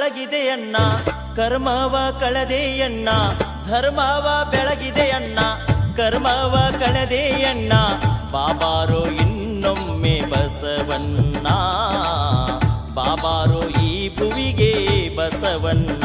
ಧರ್ಮವ ಬೆಳಗಿದೆಯಣ್ಣ, ಕರ್ಮವ ಕಳೆದೆಯಣ್ಣ, ಧರ್ಮವ ಬೆಳಗಿದೆಯಣ್ಣ, ಕರ್ಮವ ಕಳೆದೆಯಣ್ಣ, ಬಾಬಾರೋ ಇನ್ನೊಮ್ಮೆ ಬಸವಣ್ಣ, ಬಾಬಾರೋ ಈ ಭುವಿಗೆ ಬಸವಣ್ಣ.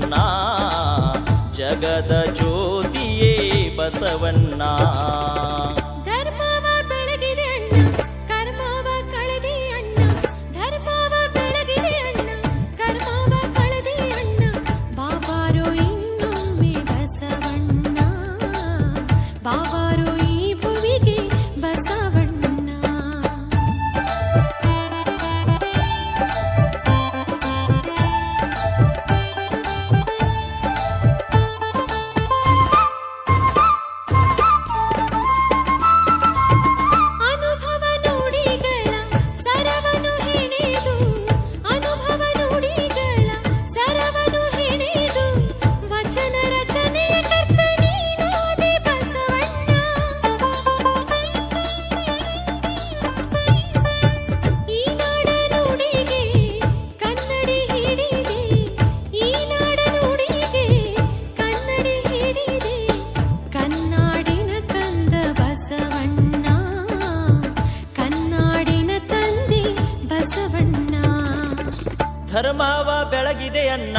ಜಗದ ಜ್ಯೋತಿಯೇ ಬಸವಣ್ಣ. ಧರ್ಮವ ಬೆಳಗಿದೆ ಅಣ್ಣ,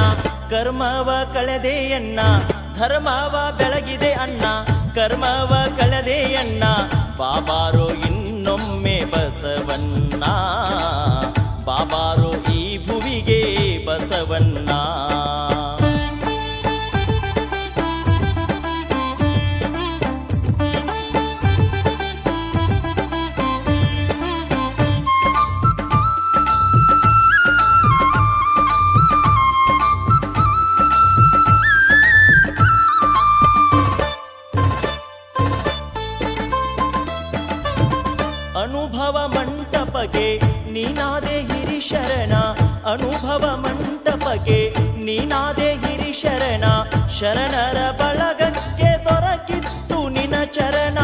ಕರ್ಮವ ಕಳೆದೇ ಅಣ್ಣ, ಧರ್ಮವ ಬೆಳಗಿದೆ ಅಣ್ಣ, ಕರ್ಮವ ಕಳೆದೆ ಅಣ್ಣ, ಬಾಬಾರೋ ಇನ್ನೊಮ್ಮೆ ಬಸವಣ್ಣ, ಬಾಬಾರೋ ಮಂಟಪಗೆ ನೀನಾದೆ ಹಿರಿಶರಣ, ಅನುಭವ ಮಂಟಪಗೆ ನೀನಾದೆ ಹಿರಿಶರಣ, ಶರಣರ ಬಳಗಕ್ಕೆ ದೊರಕಿತ್ತು ನಿನ ಚರಣ.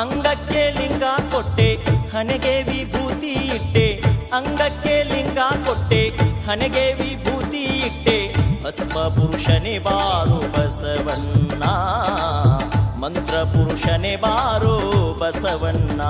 ಅಂಗಕ್ಕೆ ಲಿಂಗ ಕೊಟ್ಟೆ, ಹಣೆಗೆ ವಿಭೂತಿ ಇಟ್ಟೆ. ಅಂಗಕ್ಕೆ ಲಿಂಗ ಕೊಟ್ಟೆ, ಹಣೆಗೆ ವಿಭೂತಿ ಇಟ್ಟೆ. ಭಸ್ಮ ಪುರುಷನೇ ಬಾರು ಬಸವಣ್ಣ. ಮಂತ್ರ ಪುರುಷನೇ ಬಾರೋ ಬಸವಣ್ಣ.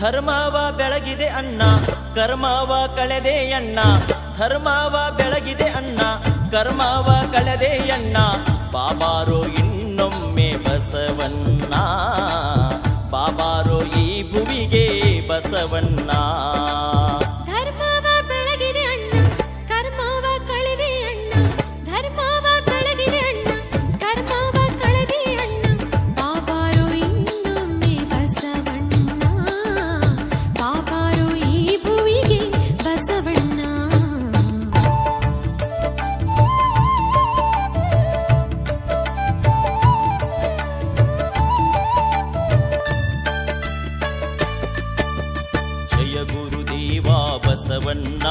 ಧರ್ಮವ ಬೆಳಗಿದೆ ಅಣ್ಣ, ಕರ್ಮವ ಕಳೆದೆ ಅಣ್ಣ, ಧರ್ಮವ ಬೆಳಗಿದೆ ಅಣ್ಣ, ಕರ್ಮವ ಕಳೆದೆ ಅಣ್ಣ, ಬಾಬಾರೋ ಇನ್ನೊಮ್ಮೆ ಬಸವಣ್ಣ, ಬಾಬಾರೋ ಈ ಭುವಿಗೆ ಬಸವಣ್ಣ. ಬಸವಣ್ಣ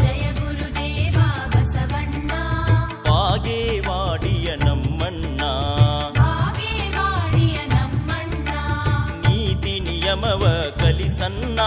ಜಯ ಗುರುದೇವ ಬಸವಣ್ಣ ಬಾಗೇವಾಡಿಯ ನಮ್ಮಣ್ಣ ಬಾಗೇವಾಡಿಯ ನಮ್ಮಣ್ಣ ನೀತಿ ನಿಯಮವ ಕಲಿಸನ್ನ